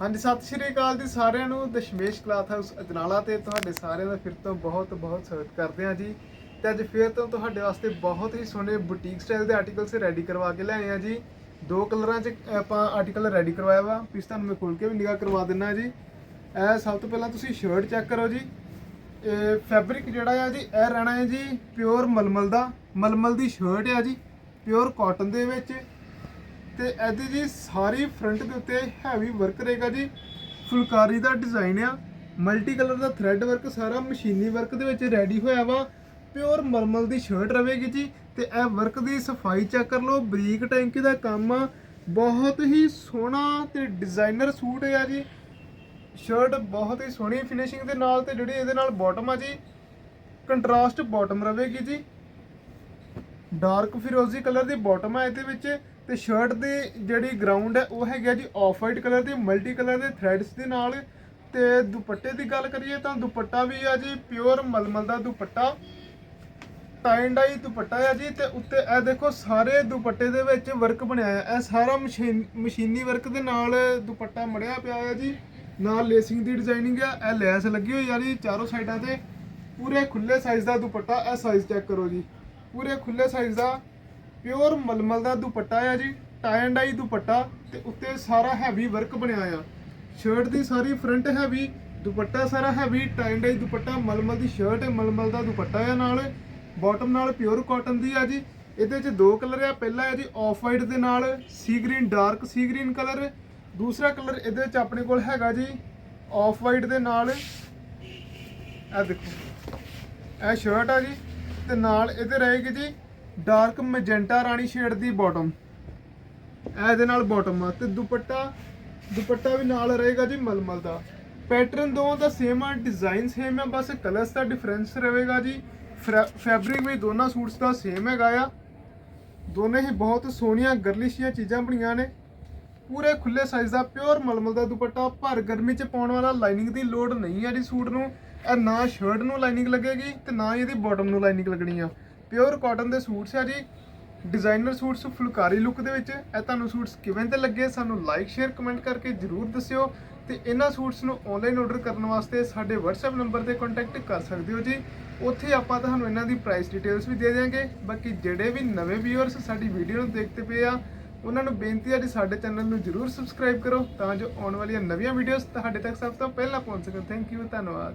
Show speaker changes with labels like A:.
A: ਹਾਂਜੀ, ਸਤਿ ਸ਼੍ਰੀ ਅਕਾਲ ਜੀ ਸਾਰਿਆਂ ਨੂੰ। ਦਸ਼ਮੇਸ਼ ਕਲਾਥ ਹਾਊਸ ਅਜਨਾਲਾ ਤੇ ਤੁਹਾਡੇ ਸਾਰਿਆਂ ਦਾ ਫਿਰ ਤੋਂ ਬਹੁਤ ਬਹੁਤ ਸਵਾਗਤ ਕਰਦੇ ਹਾਂ ਜੀ। ਤੇ ਅੱਜ ਫਿਰ ਤੋਂ ਤੁਹਾਡੇ ਵਾਸਤੇ ਬਹੁਤ ਹੀ ਸੋਹਣੇ ਬੁਟੀਕ ਸਟਾਈਲ ਦੇ ਆਰਟੀਕਲਸ ਰੈਡੀ ਕਰਵਾ ਕੇ ਲਿਆਏ ਆ ਜੀ। ਦੋ ਕਲਰਾਂ 'ਚ ਆਪਾਂ ਆਰਟੀਕਲ ਰੈਡੀ ਕਰਵਾਇਆ ਵਾ। ਪੀਸ ਤੁਹਾਨੂੰ ਮੈਂ ਖੋਲ ਕੇ ਵੀ ਨਿਗਾਹ ਕਰਵਾ ਦਿੰਨਾ ਜੀ। ਇਹ ਸਭ ਤੋਂ ਪਹਿਲਾਂ ਤੁਸੀਂ ਸ਼ਰਟ ਚੈੱਕ ਕਰੋ ਜੀ। ਇਹ ਫੈਬਰਿਕ ਜਿਹੜਾ ਆ ਜੀ, ਇਹ ਰਹਿਣਾ ਹੈ ਜੀ ਪਿਓਰ ਮਲਮਲ ਦਾ। ਮਲਮਲ ਦੀ ਸ਼ਰਟ ਆ ਜੀ ਪਿਓਰ ਕਾਟਨ ਦੇ ਵਿੱਚ। ਤੇ ਇਹਦੀ ਜੀ ਸਾਰੀ ਫਰੰਟ ਦੇ ਉੱਤੇ ਹੈਵੀ ਵਰਕ ਰਹੇਗਾ ਜੀ। ਫੁਲਕਾਰੀ ਦਾ ਡਿਜ਼ਾਈਨ ਆ ਮਲਟੀ ਕਲਰ ਦਾ ਥ੍ਰੈਡ ਵਰਕ ਸਾਰਾ ਮਸ਼ੀਨੀ ਵਰਕ ਦੇ ਵਿੱਚ ਰੈਡੀ ਹੋਇਆ ਵਾ। ਪਿਓਰ ਮਰਮਲ ਦੀ ਸ਼ਰਟ ਰਵੇਗੀ ਜੀ ਤੇ ਇਹ ਵਰਕ ਦੀ ਸਫ਼ਾਈ ਚੈੱਕ ਕਰ ਲਓ, ਬਰੀਕ ਟੈਂਕੀ ਦਾ ਕੰਮ ਆ। ਬਹੁਤ ਹੀ ਸੋਹਣਾ ਤੇ ਡਿਜ਼ਾਈਨਰ ਸੂਟ ਆ ਜੀ। ਸ਼ਰਟ ਬਹੁਤ ਹੀ ਸੋਹਣੀ ਫਿਨਿਸ਼ਿੰਗ ਦੇ ਨਾਲ ਤੇ ਜਿਹੜੀ ਇਹਦੇ ਨਾਲ ਬਾਟਮ ਆ ਜੀ ਕੰਟਰਾਸਟ ਬਾਟਮ ਰਵੇਗੀ ਜੀ। ਡਾਰਕ ਫਿਰੋਜ਼ੀ ਕਲਰ ਦੀ ਬਾਟਮ ਆ ਇਹਦੇ ਵਿੱਚ। ਤੇ ਸ਼ਰਟ ਦੀ ਜਿਹੜੀ ਗਰਾਊਂਡ ਹੈ, ਉਹ ਹੈਗਾ ਜੀ ਆਫ ਵਾਈਟ ਕਲਰ ਦੀ ਮਲਟੀ ਕਲਰ ਦੇ ਥ੍ਰੈਡਸ ਦੇ ਨਾਲ। ਤੇ ਦੁਪੱਟੇ ਦੀ ਗੱਲ ਕਰੀਏ ਤਾਂ ਦੁਪੱਟਾ ਵੀ ਆ ਜੀ ਪਿਓਰ ਮਲਮਲ ਦਾ ਦੁਪੱਟਾ। ਟਾਈ ਡਾਈ ਦੁਪੱਟਾ ਆ ਜੀ, ਤੇ ਉੱਤੇ ਇਹ ਦੇਖੋ ਸਾਰੇ ਦੁਪੱਟੇ ਦੇ ਵਿੱਚ ਵਰਕ ਬਣਿਆ ਆ। ਇਹ ਸਾਰਾ ਮਸ਼ੀਨ, ਮਸ਼ੀਨੀ ਵਰਕ ਦੇ ਨਾਲ ਦੁਪੱਟਾ ਮੜਿਆ ਪਿਆ ਆ ਜੀ। ਨਾਲ ਲੇਸਿੰਗ ਦੀ ਡਿਜ਼ਾਈਨਿੰਗ ਆ, ਇਹ ਲੈਸ ਲੱਗੀ ਹੋਈ ਆ ਜੀ ਚਾਰੋਂ ਸਾਈਡਾਂ ਤੇ। ਪੂਰੇ ਖੁੱਲੇ ਸਾਈਜ਼ ਦਾ ਦੁਪੱਟਾ, ਇਹ ਸਾਈਜ਼ ਚੈੱਕ ਕਰੋ ਜੀ। ਪੂਰੇ ਖੁੱਲੇ ਸਾਈਜ਼ ਦਾ ਪਿਓਰ ਮਲਮਲ ਦਾ ਦੁਪੱਟਾ ਆ ਜੀ ਟਾਈ ਐਂਡ ਡਾਈ ਦੁਪੱਟਾ ਤੇ ਉੱਤੇ ਸਾਰਾ ਹੈਵੀ ਵਰਕ ਬਣਿਆ ਆ। ਸ਼ਰਟ ਦੀ ਸਾਰੀ ਫਰੰਟ ਹੈਵੀ ਦੁਪੱਟਾ ਸਾਰਾ heavy tie and dye dupatta, ਮਲਮਲ ਦੀ ਸ਼ਰਟ ਹੈ ਮਲਮਲ ਦਾ ਦੁਪੱਟਾ ਆ ਨਾਲ। ਬਾਟਮ ਨਾਲ ਪਿਓਰ ਕਾਟਨ ਦੀ ਆ ਜੀ। ਇਹਦੇ ਚ ਦੋ ਕਲਰ ਆ, ਪਹਿਲਾ ਹੈ ਜੀ ਆਫ ਵਾਈਟ ਦੇ ਨਾਲ sea green dark sea green colour ਦੂਸਰਾ ਕਲਰ ਇਹਦੇ ਚ ਆਪਣੇ ਕੋਲ ਹੈਗਾ ਜੀ ਆਫ ਵਾਈਟ ਦੇ ਨਾਲ। ਇਹ ਦੇਖੋ ਇਹ ਸ਼ਰਟ ਆ ਜੀ। ਤੇ ਨਾਲ ਇਹਦੇ ਰਹੇਗੀ ਜੀ ਡਾਰਕ ਮੈਜੈਂਟਾ ਰਾਣੀ ਸ਼ੇਡ ਦੀ ਬਾਟਮ ਇਹਦੇ ਨਾਲ ਬਾਟਮ ਆ। ਤੇ ਦੁਪੱਟਾ ਦੁਪੱਟਾ ਵੀ ਨਾਲ ਰਹੇਗਾ ਜੀ ਮਲਮਲ ਦਾ। ਪੈਟਰਨ ਦੋਵਾਂ ਦਾ ਸੇਮ ਆ ਡਿਜ਼ਾਈਨ ਸੇਮ ਆ, ਬਸ ਕਲਰਸ ਦਾ ਡਿਫਰੈਂਸ ਰਹੇਗਾ ਜੀ। ਫੈਬਰਿਕ ਵੀ ਦੋਨਾਂ ਸੂਟਸ ਦਾ ਸੇਮ ਹੈਗਾ ਆ। ਦੋਨੇ ਹੀ ਬਹੁਤ ਸੋਹਣੀਆਂ ਗਰਲਿਸ਼ ਜਿਹੀਆਂ ਚੀਜ਼ਾਂ ਬਣੀਆਂ ਨੇ। ਪੂਰੇ ਖੁੱਲੇ ਸਾਈਜ਼ ਦਾ ਪਿਓਰ ਮਲਮਲ ਦਾ ਦੁਪੱਟਾ। ਭਰ ਗਰਮੀ ਚ ਪਾਉਣ ਵਾਲਾ ਲਾਈਨਿੰਗ ਦੀ ਲੋੜ ਨਹੀਂ ਹੈ ਜੀ ਸੂਟ ਨੂੰ। ਇਹ ਨਾ ਸ਼ਰਟ ਨੂੰ ਲਾਈਨਿੰਗ ਲੱਗੇਗੀ ਤੇ ਨਾ ਹੀ ਇਹਦੀ ਬਾਟਮ ਨੂੰ ਲਾਈਨਿੰਗ ਲੱਗਣੀ ਆ। ਪਿਓਰ ਕਾਟਨ ਦੇ ਸੂਟਸ ਆ ਜੀ। ਡਿਜ਼ਾਈਨਰ ਸੂਟਸ ਫੁਲਕਾਰੀ ਲੁੱਕ ਦੇ ਵਿੱਚ। ਇਹ ਤੁਹਾਨੂੰ ਸੂਟਸ ਕਿਵੇਂ ਦੇ ਲੱਗੇ, ਸਾਨੂੰ ਲਾਈਕ ਸ਼ੇਅਰ ਕਮੈਂਟ ਕਰਕੇ ਜਰੂਰ ਦੱਸਿਓ। ਤੇ ਇਹਨਾਂ ਸੂਟਸ ਨੂੰ ਆਨਲਾਈਨ ਆਰਡਰ ਕਰਨ ਵਾਸਤੇ ਸਾਡੇ WhatsApp ਨੰਬਰ ਤੇ ਕੰਟੈਕਟ ਕਰ ਸਕਦੇ ਹੋ ਜੀ। ਉੱਥੇ ਆਪਾਂ ਤੁਹਾਨੂੰ ਇਹਨਾਂ ਦੀ ਪ੍ਰਾਈਸ ਡਿਟੇਲਸ ਵੀ ਦੇ ਦਿਆਂਗੇ। ਬਾਕੀ ਜਿਹੜੇ ਵੀ ਨਵੇਂ ਵੀਅਰਸ ਸਾਡੀ ਵੀਡੀਓ ਨੂੰ ਦੇਖਦੇ ਪਏ ਆ, ਉਹਨਾਂ ਨੂੰ ਬੇਨਤੀ ਹੈ ਜੀ ਸਾਡੇ ਚੈਨਲ ਨੂੰ ਜਰੂਰ ਸਬਸਕ੍ਰਾਈਬ ਕਰੋ, ਤਾਂ ਜੋ ਆਉਣ ਵਾਲੀਆਂ ਨਵੀਆਂ ਵੀਡੀਓਜ਼ ਤੁਹਾਡੇ ਤੱਕ ਸਭ ਤੋਂ ਪਹਿਲਾਂ ਪਹੁੰਚ ਸਕਣ। ਥੈਂਕ ਯੂ ਧੰਨਵਾਦ।